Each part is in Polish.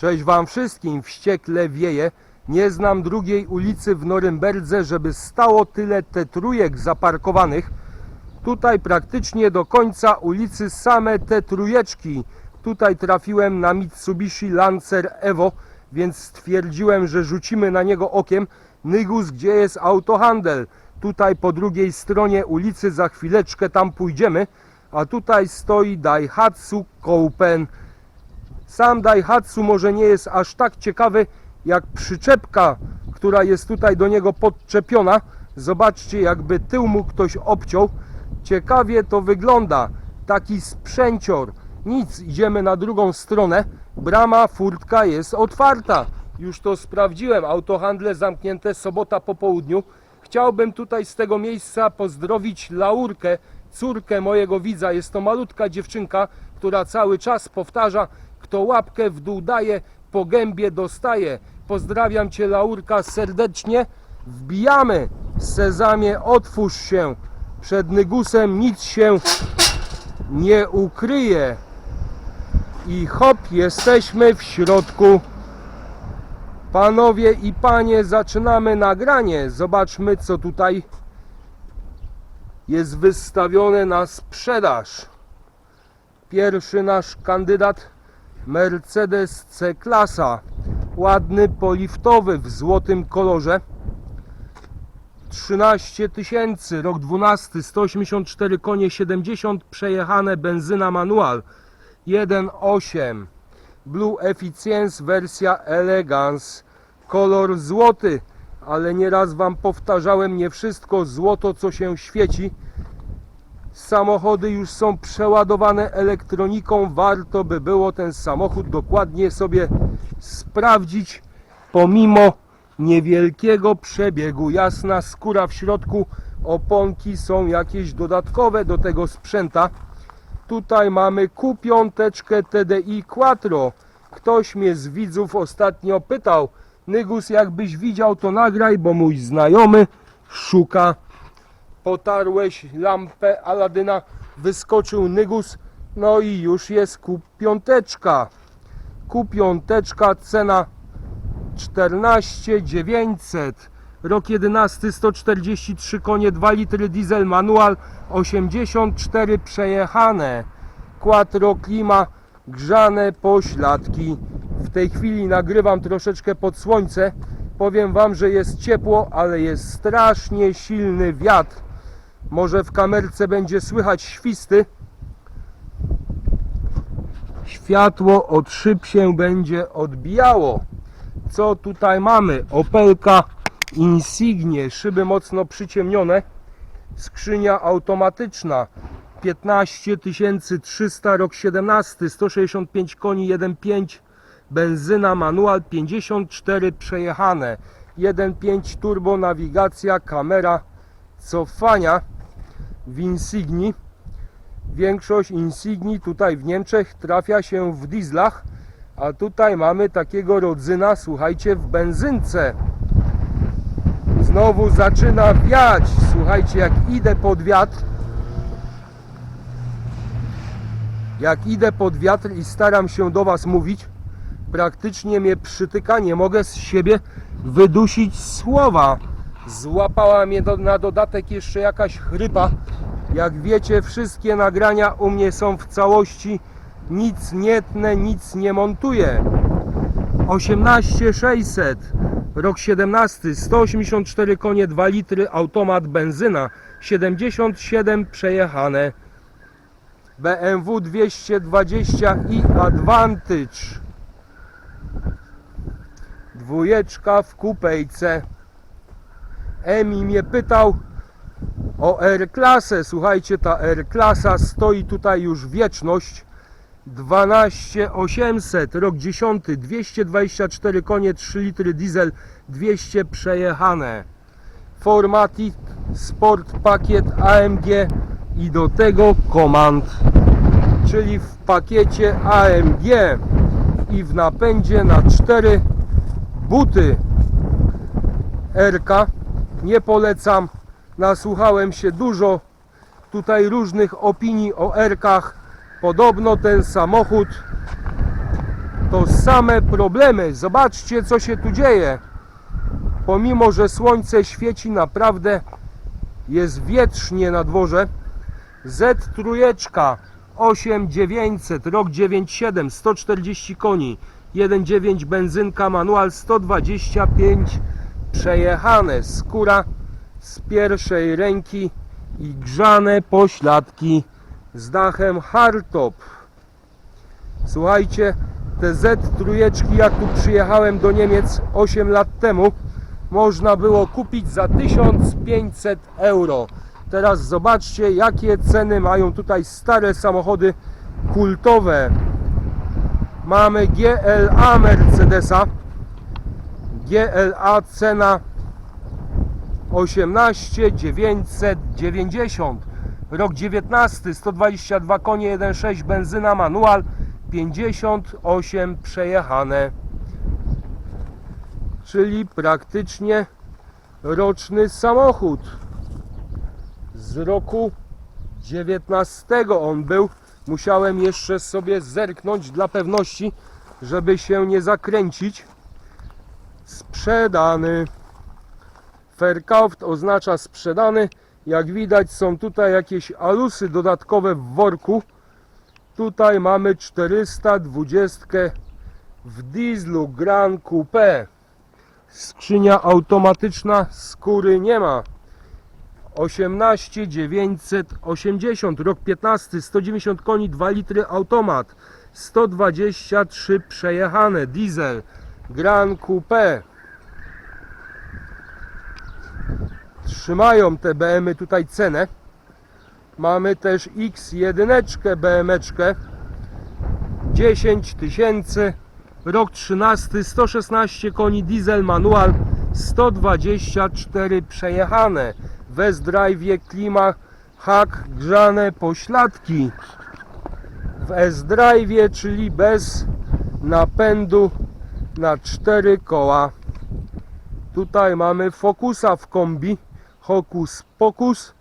Cześć wam wszystkim, wściekle wieje. Nie znam drugiej ulicy w Norymberdze, żeby stało tyle te trójek zaparkowanych. Tutaj praktycznie do końca ulicy same te trójeczki. Tutaj trafiłem na Mitsubishi Lancer Evo, więc stwierdziłem, że rzucimy na niego okiem. Nygus, gdzie jest autohandel? Tutaj po drugiej stronie ulicy, za chwileczkę tam pójdziemy. A tutaj stoi Daihatsu Koupen. Sam Daihatsu może nie jest aż tak ciekawy jak przyczepka, która jest tutaj do niego podczepiona. Zobaczcie, jakby tył mu ktoś obciął. Ciekawie to wygląda. Taki sprzęcior. Nic, idziemy na drugą stronę. Brama, furtka jest otwarta. Już to sprawdziłem. Autohandle zamknięte sobota po południu. Chciałbym tutaj z tego miejsca pozdrowić Laurkę, córkę mojego widza. Jest to malutka dziewczynka, która cały czas powtarza, kto łapkę w dół daje, po gębie dostaje. Pozdrawiam Cię Laurka serdecznie. Wbijamy. Sezamie, otwórz się. Przed Nygusem nic się nie ukryje. I hop, jesteśmy w środku. Panowie i panie, zaczynamy nagranie. Zobaczmy, co tutaj jest wystawione na sprzedaż. Pierwszy nasz kandydat Mercedes C-klasa. Ładny, poliftowy w złotym kolorze. 13 tysięcy, rok 12, 184 konie, 70 przejechane, benzyna manual. 1.8 Blue Efficiency wersja Elegance. Kolor złoty. Ale nieraz Wam powtarzałem nie wszystko złoto co się świeci samochody już są przeładowane elektroniką warto by było ten samochód dokładnie sobie sprawdzić pomimo niewielkiego przebiegu jasna skóra w środku oponki są jakieś dodatkowe do tego sprzęta Tutaj mamy Q5 TDI Quattro. Ktoś mnie z widzów ostatnio pytał, Nygus jakbyś widział to nagraj, bo mój znajomy szuka. Potarłeś lampę Aladyna, wyskoczył Nygus, no i już jest Q5. Q5 cena 14 900 Rok 11 143 konie 2 litry diesel manual 84 przejechane. Quattro klima grzane pośladki. W tej chwili nagrywam troszeczkę pod słońce. Powiem wam, że jest ciepło ale jest strasznie silny wiatr może w kamerce będzie słychać świsty? Światło od szyb się będzie odbijało. Co tutaj mamy? Opelka Insignie, szyby mocno przyciemnione, skrzynia automatyczna. 15 300, rok 17, 165 koni, 1.5 benzyna, manual 54 przejechane. 1.5 turbo, nawigacja, kamera. Cofania w Insigni większość Insigni tutaj w Niemczech trafia się w dieslach a tutaj mamy takiego rodzyna, słuchajcie, w benzynce Znowu zaczyna wiać. Słuchajcie, jak idę pod wiatr, jak idę pod wiatr i staram się do Was mówić, praktycznie mnie przytyka, nie mogę z siebie wydusić słowa. Złapała mnie do, na dodatek jeszcze jakaś chrypa. Jak wiecie, wszystkie nagrania u mnie są w całości, nic nie tnę, nic nie montuję. 18600 Rok 17, 184 konie, 2 litry, automat, benzyna, 77 przejechane. BMW 220i Advantage. Dwójeczka w kupejce. Emi mnie pytał o R-klasę. Słuchajcie, ta R-klasa stoi tutaj już wieczność. 12800, rok 10, 224 konie, 3 litry diesel, 200 przejechane. Formatik, Sport Pakiet AMG i do tego Command, czyli w pakiecie AMG i w napędzie na 4 buty RK. Nie polecam, nasłuchałem się dużo tutaj różnych opinii o R-kach Podobno ten samochód to same problemy. Zobaczcie, co się tu dzieje. Pomimo, że słońce świeci, naprawdę jest wietrznie na dworze. Z trójeczka 8900, rok 97, 140 koni, 1.9 benzynka manual 125 przejechane, skóra z pierwszej ręki i grzane pośladki z dachem hardtop. Słuchajcie, te Z trójeczki jak tu przyjechałem do Niemiec 8 lat temu można było kupić za 1500 euro. Teraz zobaczcie jakie ceny mają tutaj stare samochody kultowe. Mamy GLA Mercedesa. GLA cena 18 990 rok 19 122 konie 1.6 benzyna manual 58 przejechane. Czyli praktycznie roczny samochód. Z roku 19 on był. Musiałem jeszcze sobie zerknąć dla pewności żeby się nie zakręcić sprzedany Verkauft oznacza sprzedany. Jak widać są tutaj jakieś alusy dodatkowe w worku. Tutaj mamy 420 w dieslu Grand Coupe. Skrzynia automatyczna, skóry nie ma. 18 980, rok 15, 190 koni, 2 litry automat, 123 przejechane, diesel, Grand Coupe. trzymają te BM-y tutaj cenę. Mamy też X1 BM-eczkę 10 tysięcy rok 13 116 koni diesel manual 124 przejechane w S-Drive klima hak grzane pośladki w S-Drive czyli bez napędu na 4 koła. Tutaj mamy Focusa w kombi. Hokus Pokus.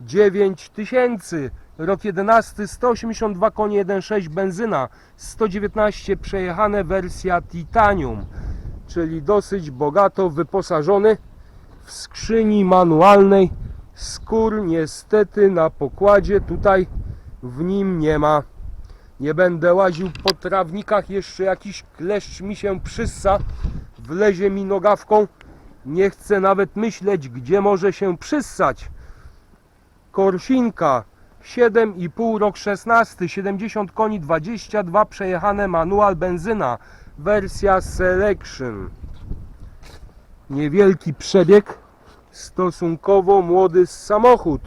9000 rok 11 182 konie 1.6 benzyna. 119 przejechane wersja Titanium. Czyli dosyć bogato wyposażony w skrzyni manualnej. Skór niestety na pokładzie tutaj w nim nie ma nie będę łaził po trawnikach jeszcze jakiś kleszcz mi się przyssa wlezie mi nogawką nie chcę nawet myśleć, gdzie może się przyssać. Korsinka 7,5 rok 16, 70 koni, 22 przejechane manual benzyna, wersja Selection. Niewielki przebieg, stosunkowo młody samochód.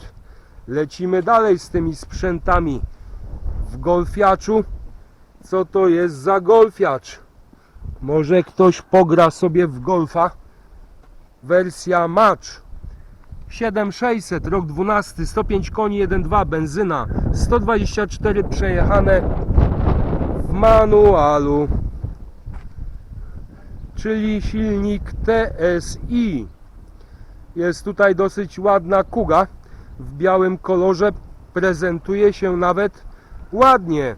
Lecimy dalej z tymi sprzętami w golfiaczu. Co to jest za golfiacz? Może ktoś pogra sobie w golfa? wersja Match 7600 rok 12 105 koni 1.2 benzyna 124 przejechane w manualu czyli silnik TSI jest tutaj dosyć ładna kuga w białym kolorze prezentuje się nawet ładnie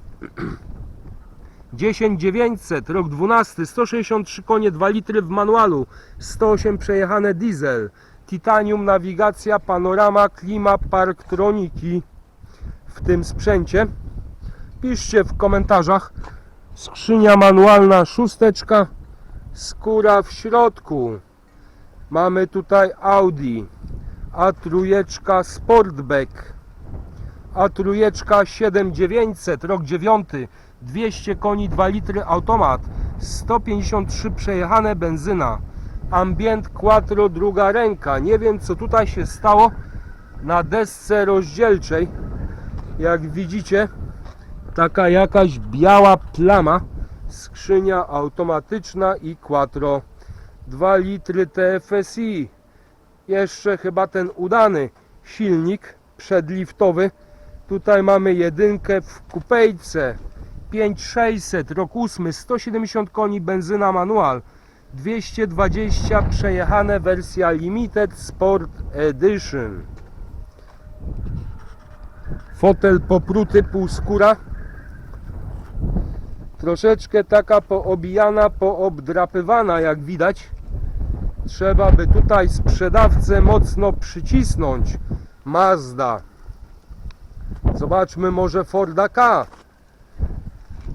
10900, rok 12, 163 konie, 2 litry w manualu, 108 przejechane diesel, titanium, nawigacja, panorama, klima, parktroniki w tym sprzęcie. Piszcie w komentarzach. Skrzynia manualna, szósteczka, skóra w środku. Mamy tutaj Audi, a trójeczka Sportback, a trójeczka 7900, rok 9, 200 koni, 2 litry automat, 153 przejechane benzyna, ambient quattro druga ręka. Nie wiem co tutaj się stało na desce rozdzielczej. Jak widzicie, taka jakaś biała plama, skrzynia automatyczna i quattro 2 litry TFSI. Jeszcze chyba ten udany silnik przedliftowy. Tutaj mamy jedynkę w kupejce 5600, rok 8, 170 koni, benzyna manual, 220 przejechane, wersja Limited Sport Edition. Fotel popruty, półskóra. Troszeczkę taka poobijana, poobdrapywana, jak widać. Trzeba by tutaj sprzedawcę mocno przycisnąć. Mazda. Zobaczmy może Forda K.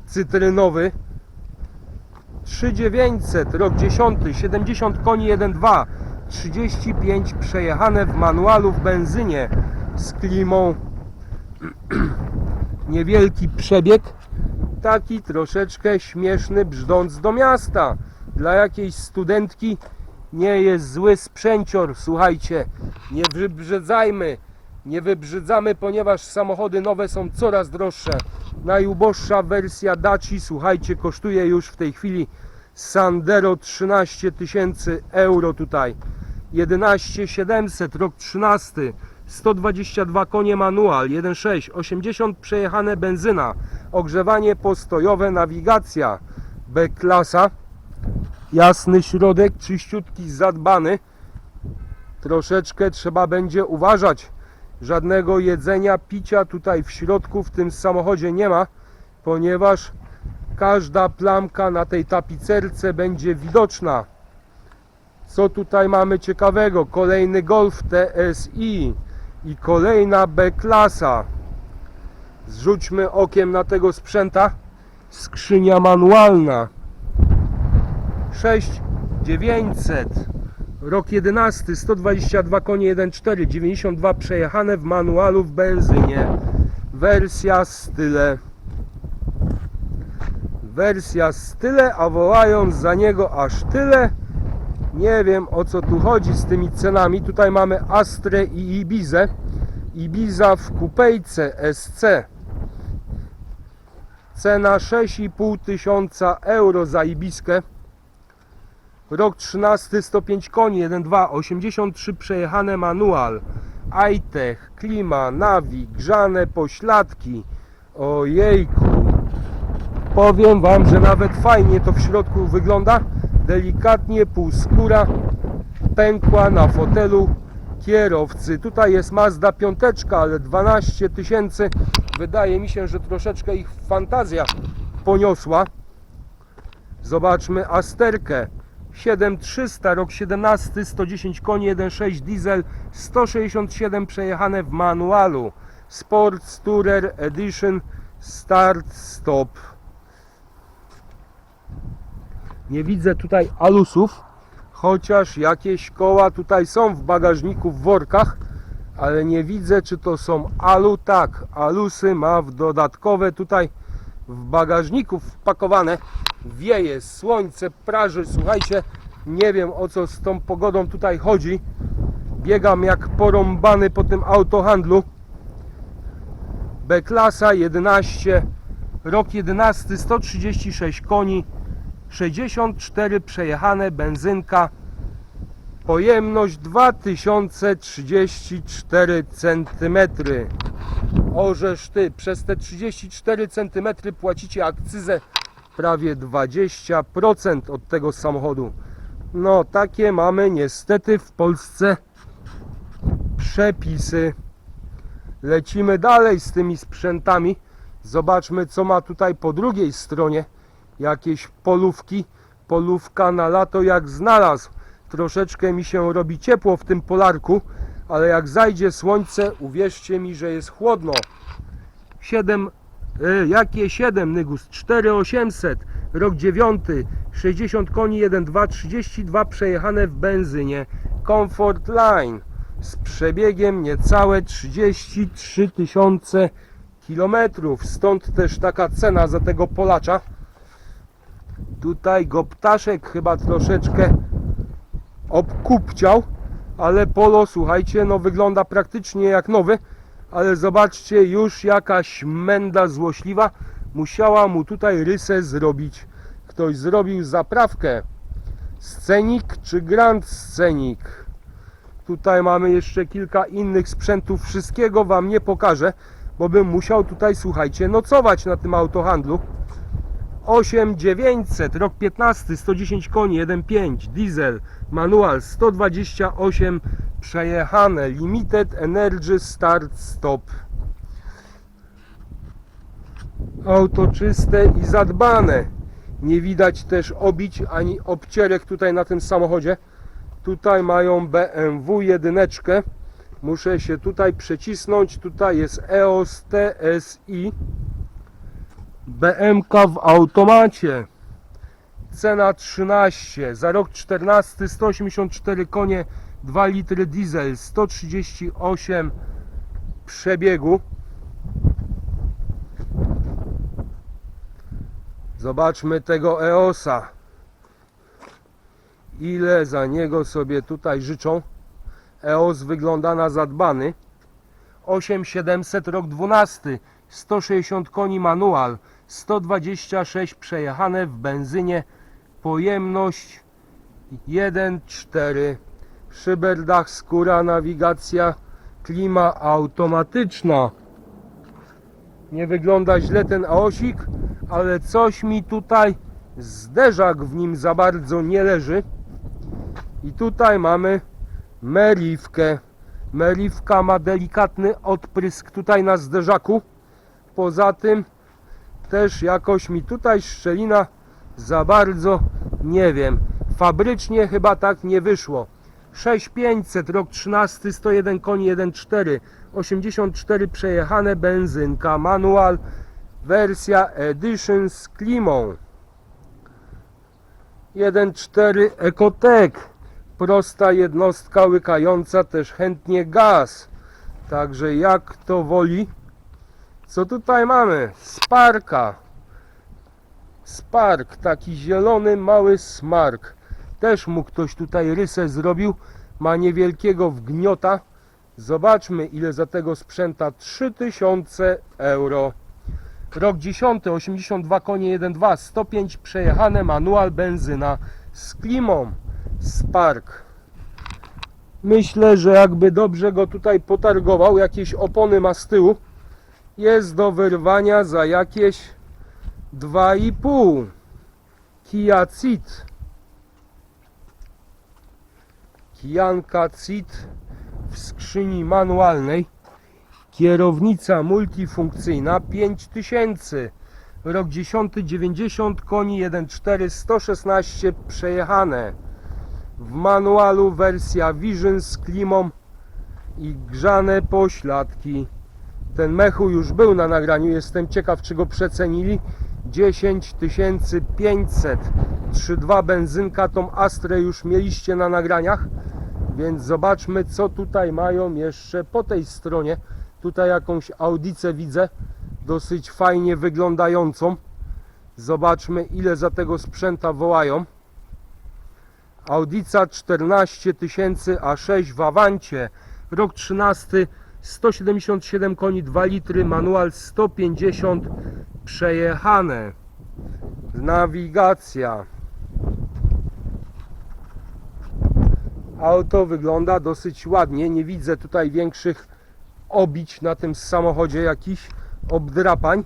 Cytrynowy. 3900, rok 10, 70 koni 1.2, 35 przejechane w manualu w benzynie z klimą. Niewielki przebieg, taki troszeczkę śmieszny, brzdąc do miasta. Dla jakiejś studentki nie jest zły sprzęcior, słuchajcie, nie wybrzydzajmy, nie wybrzydzamy, ponieważ samochody nowe są coraz droższe. Najuboższa wersja Daci, słuchajcie, kosztuje już w tej chwili Sandero 13 tysięcy euro tutaj. 11 700, rok 13, 122 konie manual, 1.6, 80 przejechane benzyna, ogrzewanie postojowe, nawigacja, B-klasa, jasny środek, czyściutki, zadbany. Troszeczkę trzeba będzie uważać. Żadnego jedzenia, picia tutaj w środku w tym samochodzie nie ma, ponieważ każda plamka na tej tapicerce będzie widoczna. Co tutaj mamy ciekawego? Kolejny Golf TSI i kolejna B-klasa. Zrzućmy okiem na tego sprzęta. Skrzynia manualna. 6900 Rok 11, 122 konie 1.4, 92 przejechane w manualu w benzynie. Wersja style. Wersja style, a wołając za niego aż tyle. Nie wiem o co tu chodzi z tymi cenami. Tutaj mamy Astrę i Ibizę. Ibiza w kupejce SC. Cena 6,5 tysiąca euro za Ibiskę. Rok 13, 105 koni, 1.2, 83 przejechane manual. iTech, klima, nawi, grzane pośladki. Ojejku. Powiem Wam, że nawet fajnie to w środku wygląda. Delikatnie półskóra pękła na fotelu kierowcy. Tutaj jest Mazda piąteczka, ale 12 tysięcy. Wydaje mi się, że troszeczkę ich fantazja poniosła. Zobaczmy Asterkę. 7300, rok 17, 110 koni, 1.6 diesel, 167 przejechane w manualu. Sports Tourer Edition Start Stop. Nie widzę tutaj alusów, chociaż jakieś koła tutaj są w bagażniku w workach, ale nie widzę czy to są alu. Tak, alusy ma w dodatkowe tutaj w bagażniku wpakowane. Wieje, słońce, praży, słuchajcie, nie wiem o co z tą pogodą tutaj chodzi. Biegam jak porąbany po tym autohandlu. B-klasa 11, rok 11, 136 koni, 64 przejechane, benzynka, pojemność 2034 cm. Orzesz ty, przez te 34 cm płacicie akcyzę prawie 20% od tego samochodu. No, takie mamy niestety w Polsce przepisy. Lecimy dalej z tymi sprzętami. Zobaczmy, co ma tutaj po drugiej stronie. Jakieś polówki. Polówka na lato jak znalazł. Troszeczkę mi się robi ciepło w tym polarku, ale jak zajdzie słońce, uwierzcie mi, że jest chłodno. 7, e, jakie 7 Nygus? 4800, rok 9, 60 koni, 1.2, 32 przejechane w benzynie. Comfort Line z przebiegiem niecałe 33 tysiące kilometrów. Stąd też taka cena za tego Polacza. Tutaj go ptaszek chyba troszeczkę obkupciał, ale polo, słuchajcie, no wygląda praktycznie jak nowy, ale zobaczcie, już jakaś menda złośliwa musiała mu tutaj rysę zrobić. Ktoś zrobił zaprawkę. Scenik czy Grand Scenik? Tutaj mamy jeszcze kilka innych sprzętów. Wszystkiego Wam nie pokażę, bo bym musiał tutaj, słuchajcie, nocować na tym autohandlu. 8900, rok 15, 110 koni, 1.5, diesel, manual, 128 przejechane, limited energy start stop. Auto czyste i zadbane. Nie widać też obić ani obcierek tutaj na tym samochodzie. Tutaj mają BMW jedyneczkę. Muszę się tutaj przecisnąć. Tutaj jest EOS TSI. BMK w automacie. Cena 13. Za rok 14 184 konie 2 litry diesel 138 przebiegu. Zobaczmy tego EOSa. Ile za niego sobie tutaj życzą. EOS wygląda na zadbany. 8700 rok 12. 160 koni manual. 126 przejechane w benzynie. Pojemność 1.4. Szyberdach, skóra, nawigacja, klima automatyczna. Nie wygląda źle ten aosik, ale coś mi tutaj zderzak w nim za bardzo nie leży. I tutaj mamy meriwkę. Meriwka ma delikatny odprysk tutaj na zderzaku. Poza tym też jakoś mi tutaj szczelina za bardzo nie wiem. Fabrycznie chyba tak nie wyszło. 6500 rok 13 101 koni 1.4 84 przejechane benzynka manual wersja edition z klimą 1.4 Ecotec prosta jednostka łykająca też chętnie gaz także jak to woli co tutaj mamy? Sparka. Spark taki zielony mały smark. Też mu ktoś tutaj rysę zrobił. Ma niewielkiego wgniota. Zobaczmy ile za tego sprzęta. 3000 euro. Rok 10, 82 konie 1.2, 105 przejechane, manual, benzyna. Z klimą, Spark. Myślę, że jakby dobrze go tutaj potargował, jakieś opony ma z tyłu, jest do wyrwania za jakieś 2,5. Kia Ceed. Kijanka Ceed w skrzyni manualnej. Kierownica multifunkcyjna 5000. Rok 10, 90 koni 1.4, 116 przejechane. W manualu wersja Vision z klimą i grzane pośladki. Ten mechu już był na nagraniu, jestem ciekaw czy go przecenili. 10 500. 3.2 benzynka, tą Astrę już mieliście na nagraniach. Więc zobaczmy co tutaj mają jeszcze po tej stronie. Tutaj jakąś audicę widzę, dosyć fajnie wyglądającą. Zobaczmy ile za tego sprzęta wołają. Audica 14 tysięcy A6 w Avancie. Rok 13, 177 koni, 2 litry, manual 150 przejechane. Nawigacja. Auto wygląda dosyć ładnie. Nie widzę tutaj większych obić na tym samochodzie jakichś obdrapań.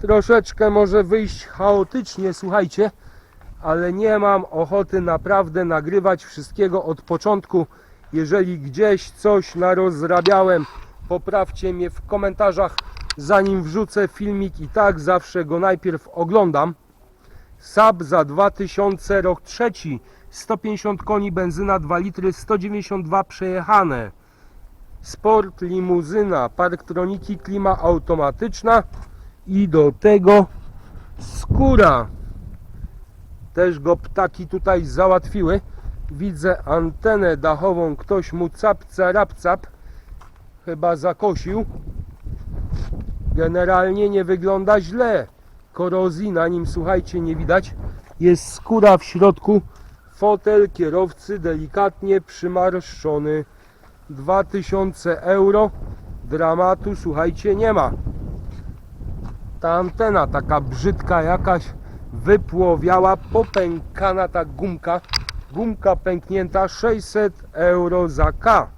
Troszeczkę może wyjść chaotycznie, słuchajcie, ale nie mam ochoty naprawdę nagrywać wszystkiego od początku. Jeżeli gdzieś coś narozrabiałem, poprawcie mnie w komentarzach, zanim wrzucę filmik i tak zawsze go najpierw oglądam. Sab za 2000 rok trzeci, 150 koni, benzyna 2 litry, 192 przejechane. Sport, limuzyna, parktroniki, klima automatyczna i do tego skóra. Też go ptaki tutaj załatwiły. Widzę antenę dachową, ktoś mu capca rapcap chyba zakosił. Generalnie nie wygląda źle. Korozji na nim, słuchajcie, nie widać. Jest skóra w środku. Fotel kierowcy delikatnie przymarszczony. 2000 euro. Dramatu, słuchajcie, nie ma. Ta antena taka brzydka jakaś wypłowiała, popękana ta gumka. Gumka pęknięta 600 euro za K.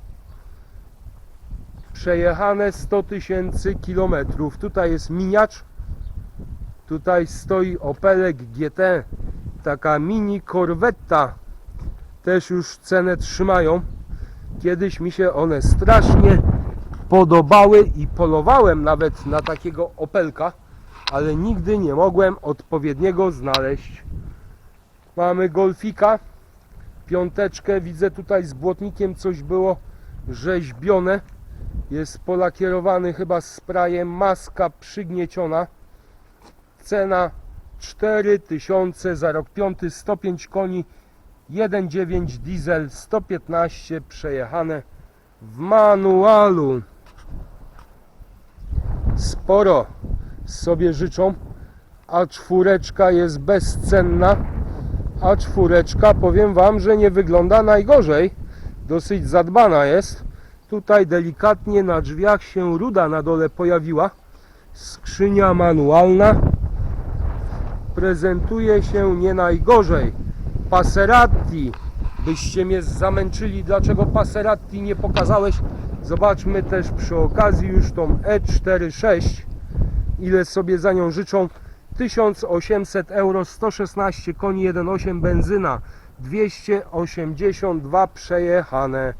Przejechane 100 tysięcy kilometrów. Tutaj jest miniacz. Tutaj stoi Opelek GT. Taka mini korwetta. Też już cenę trzymają. Kiedyś mi się one strasznie podobały i polowałem nawet na takiego Opelka. ale nigdy nie mogłem odpowiedniego znaleźć. Mamy golfika, piąteczkę, widzę tutaj z błotnikiem coś było rzeźbione. Jest polakierowany chyba sprayem, maska przygnieciona. Cena 4000 za rok 5, 105 koni, 1.9 diesel, 115 przejechane w manualu. Sporo sobie życzą, a czwóreczka jest bezcenna. A czwóreczka, powiem Wam, że nie wygląda najgorzej. Dosyć zadbana jest. Tutaj delikatnie na drzwiach się ruda na dole pojawiła. Skrzynia manualna. Prezentuje się nie najgorzej. Passerati. Byście mnie zamęczyli, dlaczego Passerati nie pokazałeś. Zobaczmy też przy okazji już tą E46. Ile sobie za nią życzą. 1800 euro, 116 koni, 1,8 benzyna, 282 przejechane,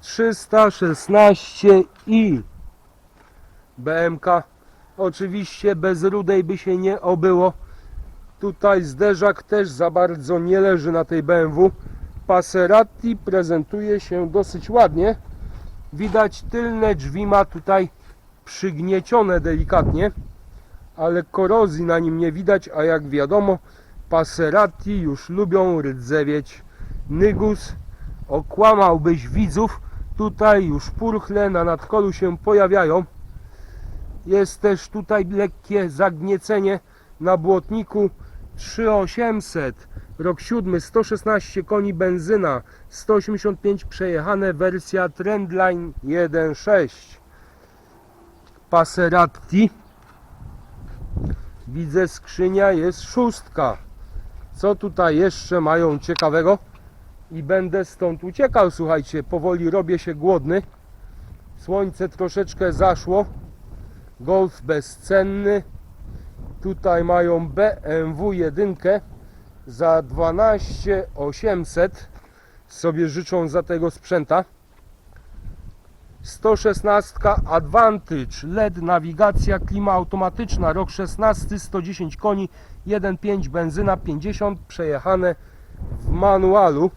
316 i BMK. Oczywiście bez rudej by się nie obyło. Tutaj zderzak też za bardzo nie leży na tej BMW. Passerati prezentuje się dosyć ładnie. Widać tylne drzwi ma tutaj przygniecione delikatnie ale korozji na nim nie widać, a jak wiadomo, Passerati już lubią rdzewieć. Nygus, okłamałbyś widzów, tutaj już purchle na nadkolu się pojawiają. Jest też tutaj lekkie zagniecenie na błotniku 3800, rok 7, 116 koni benzyna, 185 przejechane, wersja Trendline 1.6. Passerati Widzę skrzynia jest szóstka. Co tutaj jeszcze mają ciekawego? I będę stąd uciekał, słuchajcie, powoli robię się głodny. Słońce troszeczkę zaszło. Golf bezcenny. Tutaj mają BMW 1 za 12 800. Sobie życzą za tego sprzęta. 116 Advantage LED nawigacja klima automatyczna rok 16 110 koni 1.5 benzyna 50 przejechane w manualu.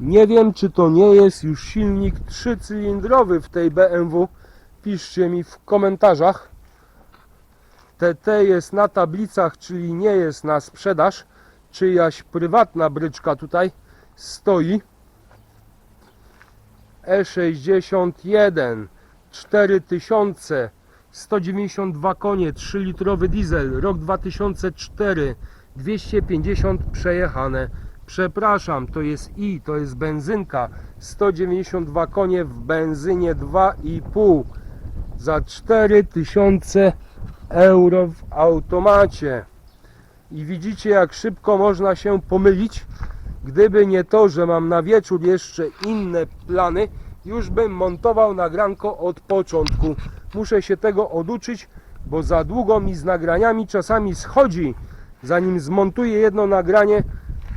Nie wiem czy to nie jest już silnik trzycylindrowy w tej BMW piszcie mi w komentarzach. TT jest na tablicach czyli nie jest na sprzedaż. Czyjaś prywatna bryczka tutaj stoi E61 4000 192 konie 3 litrowy diesel rok 2004 250 przejechane. Przepraszam to jest i to jest benzynka. 192 konie w benzynie 2,5 za 4000 euro w automacie. I widzicie jak szybko można się pomylić Gdyby nie to, że mam na wieczór jeszcze inne plany, już bym montował nagranko od początku. Muszę się tego oduczyć, bo za długo mi z nagraniami czasami schodzi. Zanim zmontuję jedno nagranie,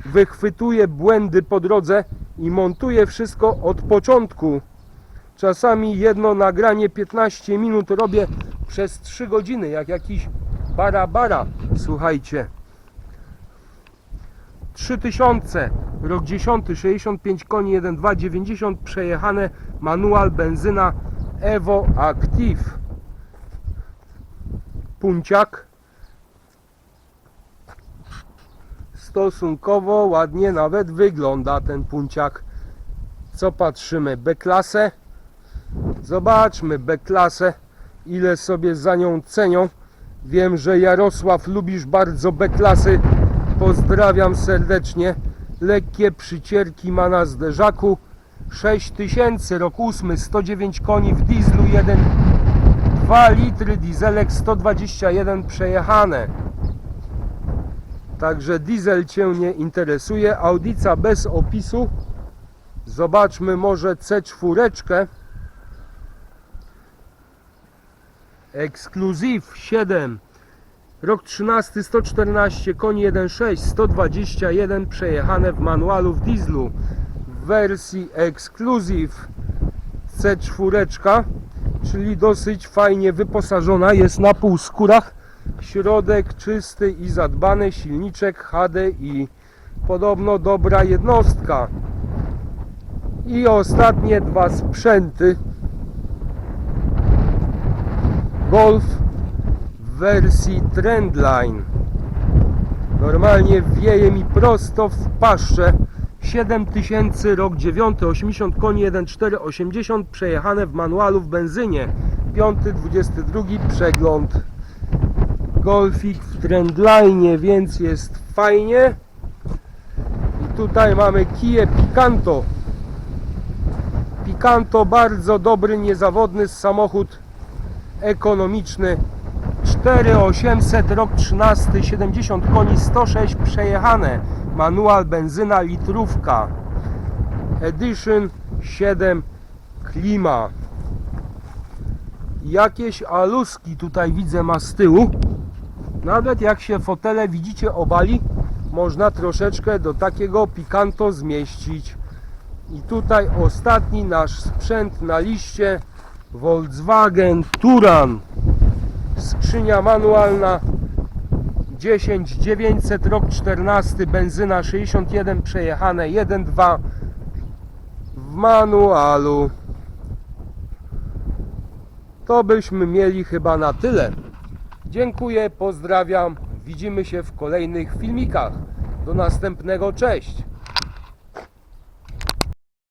wychwytuję błędy po drodze i montuję wszystko od początku. Czasami jedno nagranie 15 minut robię przez 3 godziny, jak jakiś barabara. Słuchajcie. 3000, rok 10, 65 koni, 1.2, 90 przejechane, manual, benzyna, Evo Active. Punciak. Stosunkowo ładnie nawet wygląda ten punciak. Co patrzymy? B-klasę. Zobaczmy B-klasę. Ile sobie za nią cenią. Wiem, że Jarosław lubisz bardzo B-klasy. Pozdrawiam serdecznie. Lekkie przycierki ma na zderzaku. 6000, rok 8, 109 koni w dieslu 1, 2 litry dieselek 121 przejechane. Także diesel Cię nie interesuje. Audica bez opisu. Zobaczmy może C4. Ekskluzyw 7 Rok 13, 114 koni 1.6, 121 przejechane w manualu w dieslu w wersji Exclusive C4, czyli dosyć fajnie wyposażona, jest na pół skórach, Środek czysty i zadbany, silniczek HDI. Podobno dobra jednostka. I ostatnie dwa sprzęty. Golf wersji Trendline. Normalnie wieje mi prosto w paszczę. 7000, rok 9, 80 koni, 1.4, 80 przejechane w manualu w benzynie. 5, 22 przegląd. Golfik w Trendline, więc jest fajnie. I tutaj mamy Kia Picanto. Picanto bardzo dobry, niezawodny samochód ekonomiczny 4800 rok 13 70 koni 106 przejechane. Manual benzyna litrówka. Edition 7 klima. Jakieś aluski tutaj widzę ma z tyłu. Nawet jak się fotele widzicie obali można troszeczkę do takiego pikanto zmieścić. I tutaj ostatni nasz sprzęt na liście Volkswagen Touran skrzynia manualna 10900 rok 14 benzyna 61 przejechane 1.2 w manualu. To byśmy mieli chyba na tyle. Dziękuję, pozdrawiam. Widzimy się w kolejnych filmikach. Do następnego, cześć